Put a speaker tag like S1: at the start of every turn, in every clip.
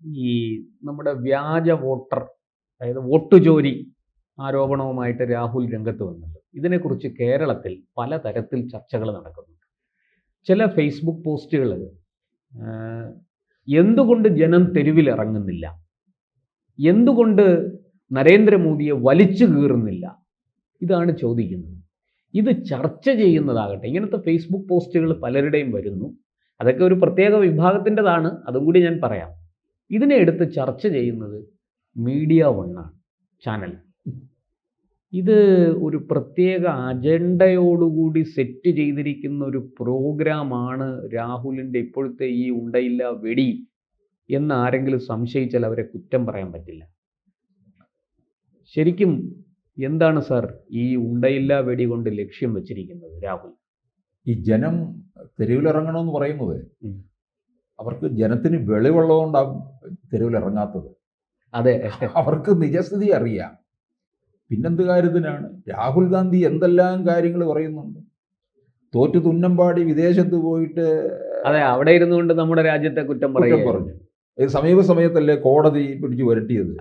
S1: ഈ നമ്മുടെ വ്യാജ വോട്ടർ അതായത് വോട്ട് ജോലി ആരോപണവുമായിട്ട് രാഹുൽ രംഗത്ത് വന്നത് ഇതിനെക്കുറിച്ച് കേരളത്തിൽ പലതരത്തിൽ ചർച്ചകൾ നടക്കുന്നുണ്ട്. ചില ഫേസ്ബുക്ക് പോസ്റ്റുകൾ എന്തുകൊണ്ട് ജനം തെരുവിലിറങ്ങുന്നില്ല? എന്തുകൊണ്ട് നരേന്ദ്രമോദിയെ വലിച്ചു കീറുന്നില്ല? ഇതാണ് ചോദിക്കുന്നത്. ഇത് ചർച്ച ചെയ്യുന്നതാകട്ടെ. ഇങ്ങനത്തെ ഫേസ്ബുക്ക് പോസ്റ്റുകൾ പലരുടെയും വരുന്നു. അതൊക്കെ ഒരു പ്രത്യേക വിഭാഗത്തിന്റെതാണ് അതും കൂടി ഞാൻ പറയാം. ഇതിനെ എടുത്ത് ചർച്ച ചെയ്യുന്നത് മീഡിയ വണ്ണാണ് ചാനൽ. ഇത് ഒരു പ്രത്യേക അജണ്ടയോടുകൂടി സെറ്റ് ചെയ്തിരിക്കുന്ന ഒരു പ്രോഗ്രാമാണ് രാഹുലിന്റെ ഇപ്പോഴത്തെ ഈ ഉണ്ടയില്ല വെടി എന്ന് ആരെങ്കിലും സംശയിച്ചാൽ അവരെ കുറ്റം പറയാൻ പറ്റില്ല. ശരിക്കും എന്താണ് സാർ ഈ ഉണ്ടയില്ല വെടി കൊണ്ട് ലക്ഷ്യം വെച്ചിരിക്കുന്നത് രാഹുൽ?
S2: ഈ ജനം തെരുവിലിറങ്ങണമെന്ന് പറയുന്നത്. അവർക്ക് ജനത്തിന് വെളിവുള്ളതുകൊണ്ടാണ് തെരുവിലിറങ്ങാത്തത്.
S1: അതെ.
S2: അവർക്ക് നിജസ്ഥിതി അറിയാം. പിന്നെന്ത് കാര്യത്തിനാണ്? രാഹുൽ ഗാന്ധി എന്തെല്ലാം കാര്യങ്ങൾ പറയുന്നുണ്ട്? തോറ്റു തുന്നമ്പാടി വിദേശത്ത് പോയിട്ട്
S1: അതെ അവിടെ ഇരുന്നുകൊണ്ട് നമ്മുടെ രാജ്യത്തെ കുറ്റം
S2: കുറ്റം
S1: പറയുക
S2: പറഞ്ഞു. സമീപ സമയത്തല്ലേ കോടതി പിടിച്ചു വരട്ടിയത്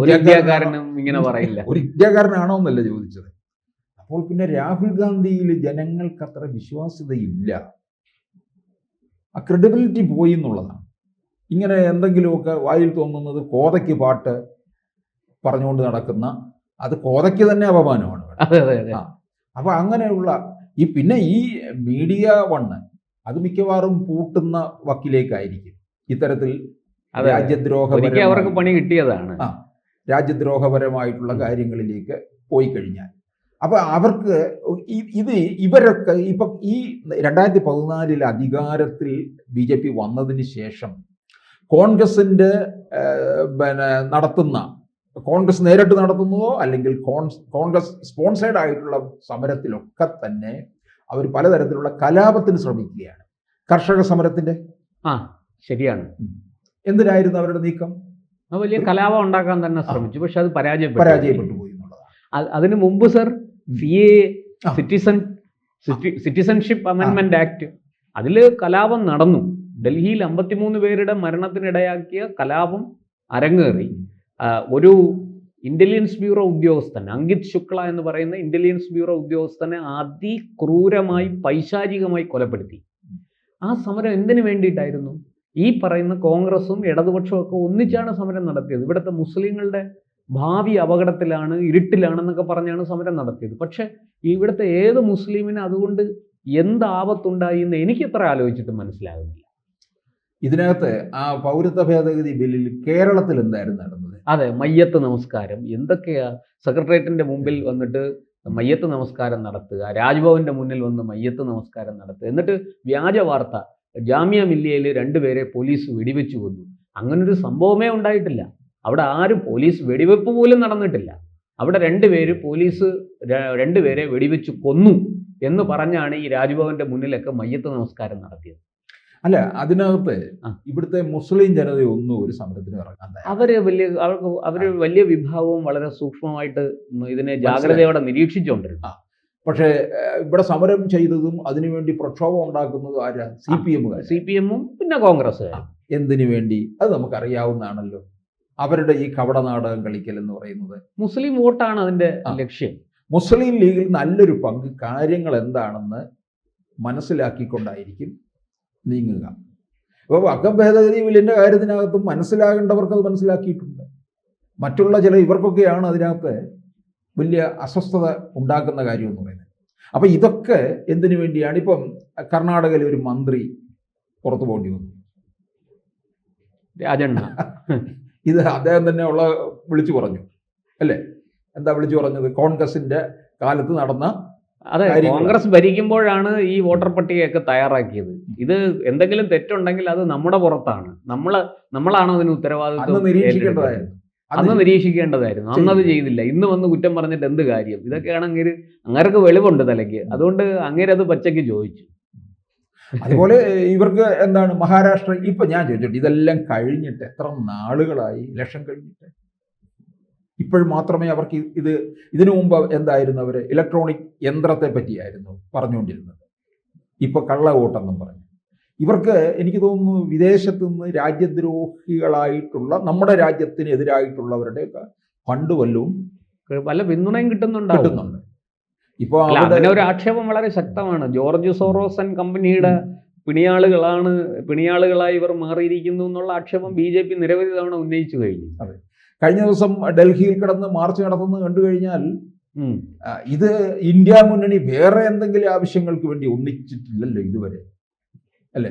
S1: ഒരു ഇന്ത്യക്കാരനും ഇങ്ങനെ പറയില്ല.
S2: ഒരു ഇന്ത്യക്കാരനാണോ എന്നല്ലേ ചോദിച്ചത്? അപ്പോൾ പിന്നെ രാഹുൽ ഗാന്ധിയിൽ ജനങ്ങൾക്ക് അത്ര വിശ്വാസ്യതയില്ല. ആ ക്രെഡിബിലിറ്റി പോയി എന്നുള്ളതാണ്. ഇങ്ങനെ എന്തെങ്കിലുമൊക്കെ വായിൽ തോന്നുന്നത് കോതയ്ക്ക് പാട്ട് പറഞ്ഞുകൊണ്ട് നടക്കുന്ന അത് കോതയ്ക്ക് തന്നെ അപമാനമാണ് ആ. അപ്പൊ അങ്ങനെയുള്ള ഈ പിന്നെ ഈ മീഡിയ വണ്ണ് അത് മിക്കവാറും പൂട്ടുന്ന വക്കിലേക്കായിരിക്കും. ഇത്തരത്തിൽ രാജ്യദ്രോഹ
S1: അവർക്ക് പണി കിട്ടിയതാണ്.
S2: ആ. രാജ്യദ്രോഹപരമായിട്ടുള്ള കാര്യങ്ങളിലേക്ക് പോയി കഴിഞ്ഞാൽ. അപ്പൊ അവർക്ക് ഇത് ഇവരൊക്കെ ഇപ്പൊ ഈ രണ്ടായിരത്തി പതിനാലിൽ അധികാരത്തിൽ ബി ജെ പി വന്നതിന് ശേഷം കോൺഗ്രസിന്റെ പിന്നെ നടത്തുന്ന കോൺഗ്രസ് നേരിട്ട് നടത്തുന്നതോ അല്ലെങ്കിൽ കോൺഗ്രസ് സ്പോൺസേഡ് ആയിട്ടുള്ള സമരത്തിലൊക്കെ തന്നെ അവർ പലതരത്തിലുള്ള കലാപത്തിന് ശ്രമിക്കുകയാണ്. കർഷക സമരത്തിന്റെ?
S1: ആ ശരിയാണ്.
S2: എന്തിനായിരുന്നു അവരുടെ നീക്കം?
S1: വലിയ കലാപം ഉണ്ടാക്കാൻ തന്നെ ശ്രമിച്ചു. പക്ഷെ അത് പരാജയപ്പെട്ടു.
S2: പരാജയപ്പെട്ടു പോയി എന്നുള്ളതാണ്.
S1: അതിനു മുമ്പ് sir C A. Citizen citizenship അമെൻമെന്റ് act. അതിൽ കലാപം നടന്നു. ഡൽഹിയിൽ അമ്പത്തിമൂന്ന് പേരുടെ മരണത്തിനിടയാക്കിയ കലാപം അരങ്ങേറി. ഒരു ഇന്റലിജൻസ് ബ്യൂറോ ഉദ്യോഗസ്ഥൻ അങ്കിത് ശുക്ല എന്ന് പറയുന്ന ഇന്റലിജൻസ് ബ്യൂറോ ഉദ്യോഗസ്ഥനെ അതിക്രൂരമായി പൈശാചികമായി കൊലപ്പെടുത്തി. ആ സമരം എന്തിനു വേണ്ടിയിട്ടായിരുന്നു? ഈ പറയുന്ന കോൺഗ്രസും ഇടതുപക്ഷവും ഒക്കെ ഒന്നിച്ചാണ് സമരം നടത്തിയത്. ഇവിടുത്തെ മുസ്ലിങ്ങളുടെ ഭാവി അപകടത്തിലാണ് ഇരുട്ടിലാണെന്നൊക്കെ പറഞ്ഞാണ് സമരം നടത്തിയത്. പക്ഷെ ഇവിടുത്തെ ഏത് മുസ്ലിമിന് അതുകൊണ്ട് എന്ത് ആപത്തുണ്ടായി എന്ന് എനിക്ക് എത്ര ആലോചിച്ചിട്ട് മനസ്സിലാകുന്നില്ല.
S2: ഇതിനകത്ത് ആ പൗരത്വ ഭേദഗതി ബില്ലിൽ കേരളത്തിൽ എന്തായിരുന്നു നടന്നത്?
S1: അതെ മയ്യത്ത് നമസ്കാരം. എന്തൊക്കെയാ? സെക്രട്ടേറിയറ്റിന്റെ മുമ്പിൽ വന്നിട്ട് മയ്യത്ത് നമസ്കാരം നടത്തുക രാജ്ഭവന്റെ മുന്നിൽ വന്ന് മയ്യത്ത് നമസ്കാരം നടത്തുക. എന്നിട്ട് വ്യാജ വാർത്ത ജാമ്യ മില്ലിയയിൽ രണ്ടുപേരെ പോലീസ് വെടിവെച്ചു കൊന്നു. അങ്ങനൊരു സംഭവമേ ഉണ്ടായിട്ടില്ല. അവിടെ ആരും പോലീസ് വെടിവെപ്പ് പോലും നടന്നിട്ടില്ല. അവിടെ രണ്ടുപേര് പോലീസ് രണ്ടുപേരെ വെടിവെച്ച് കൊന്നു എന്ന് പറഞ്ഞാണ് ഈ രാജ്ഭവന്റെ മുന്നിലൊക്കെ മയ്യത്ത് നമസ്കാരം നടത്തിയത്.
S2: അല്ല അതിനകത്ത്. ഇവിടുത്തെ മുസ്ലിം ജനതയൊന്നും ഒരു സമരത്തിന് ഇറങ്ങാൻ.
S1: അവർ വലിയ അവർക്ക് അവർ വലിയ വിഭാഗവും വളരെ സൂക്ഷ്മമായിട്ട് ഇതിനെ ജാഗ്രതയോടെ നിരീക്ഷിച്ചുകൊണ്ടിരുന്നു.
S2: പക്ഷേ ഇവിടെ സമരം ചെയ്തതും അതിനുവേണ്ടി പ്രക്ഷോഭം ഉണ്ടാക്കുന്നതും ആരാ? സി പി എമ്മുകാർ
S1: സി പി എമ്മും പിന്നെ കോൺഗ്രസ്
S2: എന്തിനു വേണ്ടി? അത് നമുക്കറിയാവുന്നതാണല്ലോ. അവരുടെ ഈ കവട നാടകം കളിക്കൽ എന്ന് പറയുന്നത്.
S1: മുസ്ലിം വോട്ടാണ് അതിന്റെ ലക്ഷ്യം.
S2: മുസ്ലിം ലീഗിൽ നല്ലൊരു പങ്ക് കാര്യങ്ങൾ എന്താണെന്ന് മനസ്സിലാക്കിക്കൊണ്ടായിരിക്കും നീങ്ങുക. അപ്പോൾ വക്കം ഭേദഗതി ബില്ലിന്റെ കാര്യത്തിനകത്തും മനസ്സിലാകേണ്ടവർക്ക് അത് മനസ്സിലാക്കിയിട്ടുണ്ട്. മറ്റുള്ള ചില ഇവർക്കൊക്കെയാണ് അതിനകത്ത് വലിയ അസ്വസ്ഥത ഉണ്ടാക്കുന്ന കാര്യം എന്ന് പറയുന്നത്. അപ്പോൾ ഇതൊക്കെ എന്തിനു വേണ്ടിയാണ്? ഇപ്പം കർണാടകയിലെ ഒരു മന്ത്രി പുറത്തു പോകേണ്ടി വന്നു.
S1: രാജണ്ണ.
S2: ഇത് അദ്ദേഹം തന്നെ ഉള്ള വിളിച്ചു പറഞ്ഞു. അല്ലേ? എന്താ വിളിച്ചു പറഞ്ഞത്? കോൺഗ്രസിന്റെ കാലത്ത് നടന്ന
S1: അതെ. കോൺഗ്രസ് ഭരിക്കുമ്പോഴാണ് ഈ വോട്ടർ പട്ടികയൊക്കെ തയ്യാറാക്കിയത്. ഇത് എന്തെങ്കിലും തെറ്റുണ്ടെങ്കിൽ അത് നമ്മുടെ പുറത്താണ്. നമ്മൾ നമ്മളാണ് അതിന് ഉത്തരവാദിത്വം അന്ന് നിരീക്ഷിക്കേണ്ടതായിരുന്നു. അന്ന് അത് ചെയ്തില്ല. ഇന്ന് വന്ന് കുറ്റം പറഞ്ഞിട്ട് എന്ത് കാര്യം? ഇതൊക്കെയാണെങ്കിൽ അങ്ങേർക്ക് വെളിവുണ്ട് തലയ്ക്ക്. അതുകൊണ്ട് അങ്ങേരത് പച്ചയ്ക്ക് ചോദിച്ചു.
S2: അതുപോലെ ഇവർക്ക് എന്താണ് മഹാരാഷ്ട്ര ഇപ്പൊ ഞാൻ ചോദിച്ചോട്ടെ ഇതെല്ലാം കഴിഞ്ഞിട്ട് എത്ര നാളുകളായി? ഇലക്ഷൻ കഴിഞ്ഞിട്ട്? ഇപ്പോഴും മാത്രമേ അവർക്ക് ഇത് ഇതിനു മുമ്പ് എന്തായിരുന്നു അവർ ഇലക്ട്രോണിക് യന്ത്രത്തെ പറ്റിയായിരുന്നു പറഞ്ഞുകൊണ്ടിരുന്നത്. ഇപ്പൊ കള്ള വോട്ടെന്നും പറഞ്ഞു. ഇവർക്ക് എനിക്ക് തോന്നുന്നു വിദേശത്തു നിന്ന് രാജ്യദ്രോഹികളായിട്ടുള്ള നമ്മുടെ രാജ്യത്തിനെതിരായിട്ടുള്ളവരുടെ ഫണ്ട് വല്ലതും
S1: പല പിന്തുണയും കിട്ടുന്നുണ്ട്
S2: കിട്ടുന്നുണ്ട്. ഇപ്പോൾ
S1: ഒരു ആക്ഷേപം വളരെ ശക്തമാണ്. ജോർജ് സോറോസൻ കമ്പനിയുടെ പിണിയാളുകളാണ് പിണിയാളുകളായി ഇവർ മാറിയിരിക്കുന്നു എന്നുള്ള ആക്ഷേപം ബി ജെ പി നിരവധി തവണ ഉന്നയിച്ചു കഴിഞ്ഞു. അതെ.
S2: കഴിഞ്ഞ ദിവസം ഡൽഹിയിൽ കിടന്ന് മാർച്ച് നടത്തുന്നത് കണ്ടു കഴിഞ്ഞാൽ ഇത് ഇന്ത്യ മുന്നണി വേറെ എന്തെങ്കിലും ആവശ്യങ്ങൾക്ക് വേണ്ടി ഒന്നിച്ചിട്ടില്ലല്ലോ ഇതുവരെ. അല്ലേ?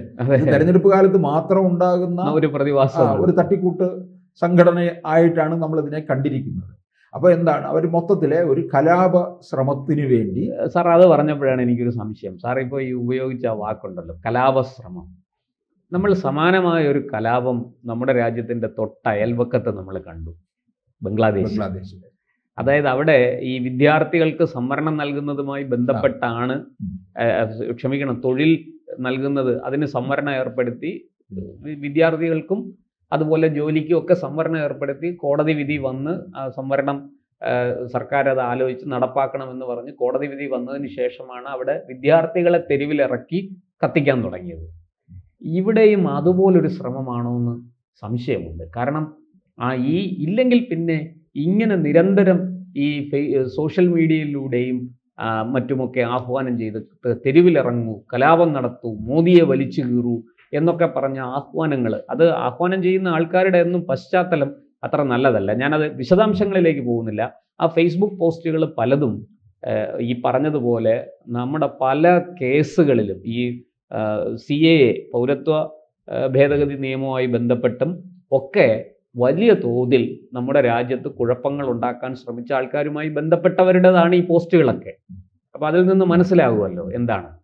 S2: തെരഞ്ഞെടുപ്പ് കാലത്ത് മാത്രം ഉണ്ടാകുന്ന
S1: ഒരു പ്രതിഭാസം
S2: ഒരു തട്ടിക്കൂട്ട് സംഘടന ആയിട്ടാണ് നമ്മൾ ഇതിനെ കണ്ടിരിക്കുന്നത്. അപ്പൊ എന്താണ്? അവർ മൊത്തത്തിലെ ഒരു കലാപ ശ്രമത്തിന് വേണ്ടി
S1: സാർ അത് പറഞ്ഞപ്പോഴാണ് എനിക്കൊരു സംശയം. സാർ ഇപ്പൊ ഈ ഉപയോഗിച്ച വാക്കുണ്ടല്ലോ കലാപശ്രമം. നമ്മൾ സമാനമായ ഒരു കലാപം നമ്മുടെ രാജ്യത്തിന്റെ തൊട്ട അയൽവക്കത്ത് നമ്മൾ കണ്ടു ബംഗ്ലാദേശ്
S2: ബംഗ്ലാദേശിൽ.
S1: അതായത് അവിടെ ഈ വിദ്യാർത്ഥികൾക്ക് സംവരണം നൽകുന്നതുമായി ബന്ധപ്പെട്ടാണ് ക്ഷമിക്കണം തൊഴിൽ നൽകുന്നത് അതിന് സംവരണം ഏർപ്പെടുത്തി വിദ്യാർത്ഥികൾക്കും അതുപോലെ ജോലിക്കും ഒക്കെ സംവരണം ഏർപ്പെടുത്തി കോടതി വിധി വന്ന് സംവരണം സർക്കാർ അത് ആലോചിച്ച് നടപ്പാക്കണമെന്ന് പറഞ്ഞ് കോടതി വിധി വന്നതിന് ശേഷമാണ് അവിടെ വിദ്യാർത്ഥികളെ തെരുവിലിറക്കി കത്തിക്കാൻ തുടങ്ങിയത്. ഇവിടെയും അതുപോലൊരു ശ്രമമാണോ എന്ന് സംശയമുണ്ട്. കാരണം ആ ഈ ഇല്ലെങ്കിൽ പിന്നെ ഇങ്ങനെ നിരന്തരം ഈ സോഷ്യൽ മീഡിയയിലൂടെയും മറ്റുമൊക്കെ ആഹ്വാനം ചെയ്ത് തെരുവിലിറങ്ങൂ കലാപം നടത്തൂ മോദിയെ വലിച്ചു കീറൂ എന്നൊക്കെ പറഞ്ഞ ആഹ്വാനങ്ങൾ അത് ആഹ്വാനം ചെയ്യുന്ന ആൾക്കാരുടെ ഒന്നും പശ്ചാത്തലം അത്ര നല്ലതല്ല. ഞാനത് വിശദാംശങ്ങളിലേക്ക് പോകുന്നില്ല. ആ ഫേസ്ബുക്ക് പോസ്റ്റുകൾ പലതും ഈ പറഞ്ഞതുപോലെ നമ്മുടെ പല കേസുകളിലും ഈ സി എ പൗരത്വ ഭേദഗതി നിയമവുമായി ബന്ധപ്പെട്ടും ഒക്കെ വലിയ തോതിൽ നമ്മുടെ രാജ്യത്ത് കുഴപ്പങ്ങൾ ഉണ്ടാക്കാൻ ശ്രമിച്ച ആൾക്കാരുമായി ബന്ധപ്പെട്ടവരുടേതാണ് ഈ പോസ്റ്റുകളൊക്കെ. അപ്പോൾ അതിൽ നിന്ന് മനസ്സിലാകുമല്ലോ എന്താണ്.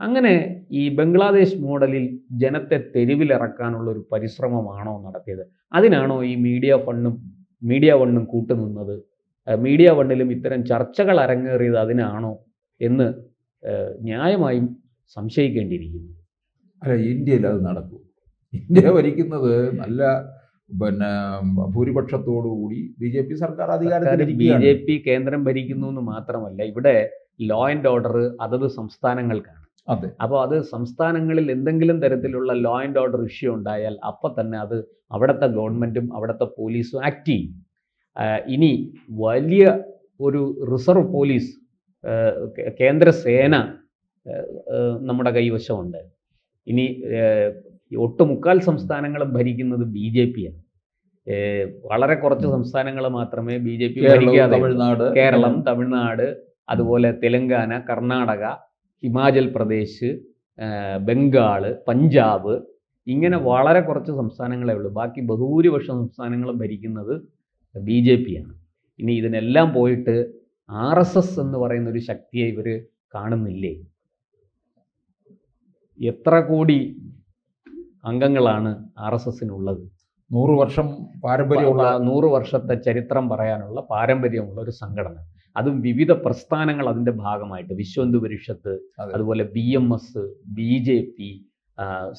S1: അങ്ങനെ ഈ ബംഗ്ലാദേശ് മോഡലിൽ ജനത്തെ തെരുവിലിറക്കാനുള്ള ഒരു പരിശ്രമമാണോ നടത്തിയത്? അതിനാണോ ഈ മീഡിയ ഫണ്ടും മീഡിയ വണ്ണും കൂട്ടുനിന്നത്? മീഡിയ വണ്ണിലും ഇത്തരം ചർച്ചകൾ അരങ്ങേറിയത് അതിനാണോ എന്ന് ന്യായമായും സംശയിക്കേണ്ടിയിരിക്കുന്നു.
S2: അല്ല ഇന്ത്യയിൽ അത് നടക്കും. ഇന്ത്യ ഭരിക്കുന്നത് നല്ല പിന്നെ ഭൂരിപക്ഷത്തോടുകൂടി ബി ജെ പി സർക്കാർ
S1: അധികാരത്തിൽ
S2: ബി
S1: ജെ പി കേന്ദ്രം ഭരിക്കുന്നു എന്ന് മാത്രമല്ല ഇവിടെ ലോ ആൻഡ് ഓർഡർ അതത് സംസ്ഥാനങ്ങൾക്കാണ്. അപ്പോൾ അത് സംസ്ഥാനങ്ങളിൽ എന്തെങ്കിലും തരത്തിലുള്ള ലോ ആൻഡ് ഓർഡർ ഇഷ്യൂ ഉണ്ടായാൽ അപ്പം തന്നെ അത് അവിടുത്തെ ഗവൺമെന്റും അവിടുത്തെ പോലീസും ആക്ട് ചെയ്യും. ഇനി വലിയ ഒരു റിസർവ് പോലീസ് കേന്ദ്ര സേന നമ്മുടെ കൈവശമുണ്ട്. ഇനി ഒട്ടുമുക്കാൽ സംസ്ഥാനങ്ങളും ഭരിക്കുന്നത് ബി ജെ പിയാണ്. വളരെ കുറച്ച് സംസ്ഥാനങ്ങൾ മാത്രമേ ബി ജെ പി ഭരിക്കാതെ കേരളം തമിഴ്നാട് അതുപോലെ തെലങ്കാന കർണാടക ഹിമാചൽ പ്രദേശ് ബംഗാൾ ബംഗാൾ പഞ്ചാബ് ഇങ്ങനെ വളരെ കുറച്ച് സംസ്ഥാനങ്ങളേ ഉള്ളൂ. ബാക്കി ബഹുഭൂരിപക്ഷം സംസ്ഥാനങ്ങളും ഭരിക്കുന്നത് ബി ജെ പി ആണ് ഇനി ഇതിനെല്ലാം പോയിട്ട് ആർ എസ് എസ് എന്ന് പറയുന്ന ഒരു ശക്തിയെ ഇവർ കാണുന്നില്ലേ? എത്ര കോടി അംഗങ്ങളാണ് ആർ എസ് എസിനുള്ളത്?
S2: നൂറ് വർഷം പാരമ്പര്യമുള്ള
S1: നൂറ് വർഷത്തെ ചരിത്രം പറയാനുള്ള പാരമ്പര്യമുള്ള ഒരു സംഘടന. അതും വിവിധ പ്രസ്ഥാനങ്ങൾ അതിന്റെ ഭാഗമായിട്ട്. വിശ്വന്തു പരിഷത്ത് അതുപോലെ B M S B J P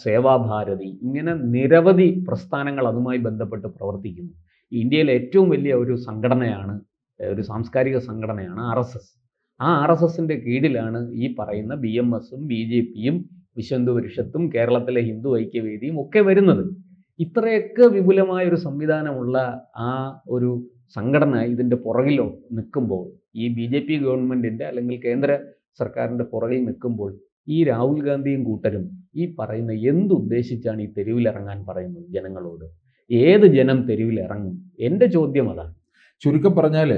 S1: Sevabharathi ഇങ്ങനെ നിരവധി പ്രസ്ഥാനങ്ങൾ അതുമായി ബന്ധപ്പെട്ട് പ്രവർത്തിക്കുന്നു. ഇന്ത്യയിലെ ഏറ്റവും വലിയ ഒരു സംഘടനയാണ് ഒരു സാംസ്കാരിക സംഘടനയാണ് ആർ എസ് എസ്. ആ ആർ എസ് എസിന്റെ കീഴിലാണ് ഈ പറയുന്ന ബി എം എസും ബി ജെ പിയും വിശ്വന്തു പരിഷത്തും കേരളത്തിലെ ഹിന്ദു ഐക്യവേദിയും ഒക്കെ വരുന്നത്. ഇത്രയൊക്കെ വിപുലമായ ഒരു സംവിധാനമുള്ള ആ ഒരു സംഘടന ഇതിന്റെ പുറകിലോ നിൽക്കുമ്പോൾ ഈ ബി ജെ പി ഗവൺമെന്റിന്റെ അല്ലെങ്കിൽ കേന്ദ്ര സർക്കാരിന്റെ പുറകിൽ നിൽക്കുമ്പോൾ ഈ രാഹുൽ ഗാന്ധിയും കൂട്ടരും ഈ പറയുന്ന എന്തുദ്ദേശിച്ചാണ് ഈ തെരുവിലിറങ്ങാൻ പറയുന്നത് ജനങ്ങളോട്? ഏത് ജനം തെരുവിലിറങ്ങും എന്റെ ചോദ്യം അതാണ്.
S2: ചുരുക്കം പറഞ്ഞാൽ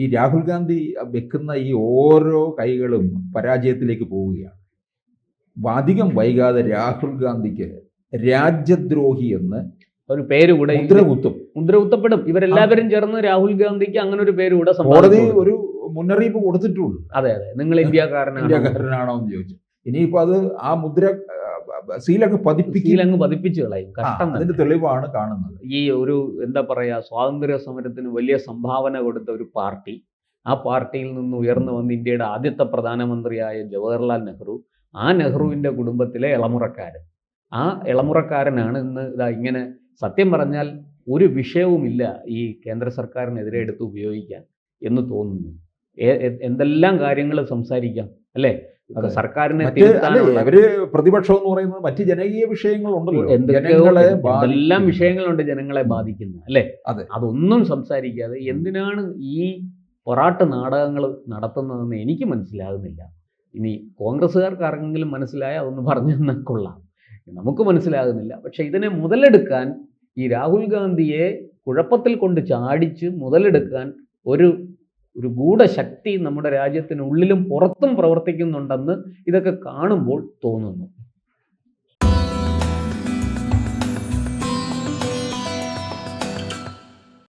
S2: ഈ രാഹുൽ ഗാന്ധി വെക്കുന്ന ഈ ഓരോ കൈകളും പരാജയത്തിലേക്ക് പോവുകയാണ്. അധികം വൈകാതെ രാഹുൽ ഗാന്ധിക്ക് രാജ്യദ്രോഹി എന്ന്
S1: ഒരു പേര് കൂടെ മുദ്രകുത്തും.
S2: മുദ്രകുത്തപ്പെടും. കുത്തും
S1: മുദ്ര ഇവരെല്ലാവരും ചേർന്ന് രാഹുൽ ഗാന്ധിക്ക് അങ്ങനെ ഒരു പേര് കൂടെ
S2: കോടതി ഒരു മുന്നറിയിപ്പ് കൊടുത്തിട്ടുള്ളൂ.
S1: അതെ അതെ. നിങ്ങൾ ഇന്ത്യക്കാരനാണ്
S2: ഇന്ത്യക്കാരനാണോ? എന്ന് ചോദിച്ചു. ഇനിയിപ്പോ അത് ആ മുദ്ര സീലങ്ങ് പതിപ്പിക്കും.
S1: സീലങ്ങ് പതിപ്പിച്ചു കളയും. കഷ്ടം
S2: അതിന്റെ തെളിവാണ് കാണുന്നത്.
S1: ഈ ഒരു എന്താ പറയാ സ്വാതന്ത്ര്യ സമരത്തിന് വലിയ സംഭാവന കൊടുത്ത ഒരു പാർട്ടി ആ പാർട്ടിയിൽ നിന്ന് ഉയർന്നു വന്ന് ഇന്ത്യയുടെ ആദ്യത്തെ പ്രധാനമന്ത്രിയായ ജവഹർലാൽ നെഹ്റു ആ നെഹ്റുവിന്റെ കുടുംബത്തിലെ ഇളമുറക്കാരൻ. ആ ഇളമുറക്കാരനാണ് ഇന്ന് ഇതാ ഇങ്ങനെ സത്യം പറഞ്ഞാൽ ഒരു വിഷയവുമില്ല ഈ കേന്ദ്ര സർക്കാരിനെതിരെ എടുത്ത് ഉപയോഗിക്കാൻ എന്ന് തോന്നുന്നു. എന്തെല്ലാം കാര്യങ്ങൾ സംസാരിക്കാം അല്ലേ. സർക്കാരിനെ
S2: അവർ പ്രതിപക്ഷം എന്ന് പറയുന്നത് മറ്റ് ജനകീയ വിഷയങ്ങളുണ്ടല്ലോ.
S1: എല്ലാം
S2: ജനങ്ങളെ
S1: വിഷയങ്ങളുണ്ട് ജനങ്ങളെ ബാധിക്കുന്ന അല്ലേ?
S2: അതെ.
S1: അതൊന്നും സംസാരിക്കാതെ എന്തിനാണ് ഈ പൊറാട്ട് നാടകങ്ങൾ നടത്തുന്നതെന്ന് എനിക്ക് മനസ്സിലാകുന്നില്ല. ഇനി കോൺഗ്രസ്സുകാർക്ക് ആർക്കെങ്കിലും മനസ്സിലായ അതൊന്ന് പറഞ്ഞു തന്നെ കൊള്ളാം. നമുക്ക് മനസ്സിലാകുന്നില്ല. പക്ഷേ ഇതിനെ മുതലെടുക്കാൻ ഈ രാഹുൽ ഗാന്ധിയെ കുഴപ്പത്തിൽ കൊണ്ട് ചാടിച്ച് മുതലെടുക്കാൻ ഒരു ഒരു ഗൂഢശക്തി നമ്മുടെ രാജ്യത്തിനുള്ളിലും പുറത്തും പ്രവർത്തിക്കുന്നുണ്ടെന്ന് ഇതൊക്കെ കാണുമ്പോൾ തോന്നുന്നു.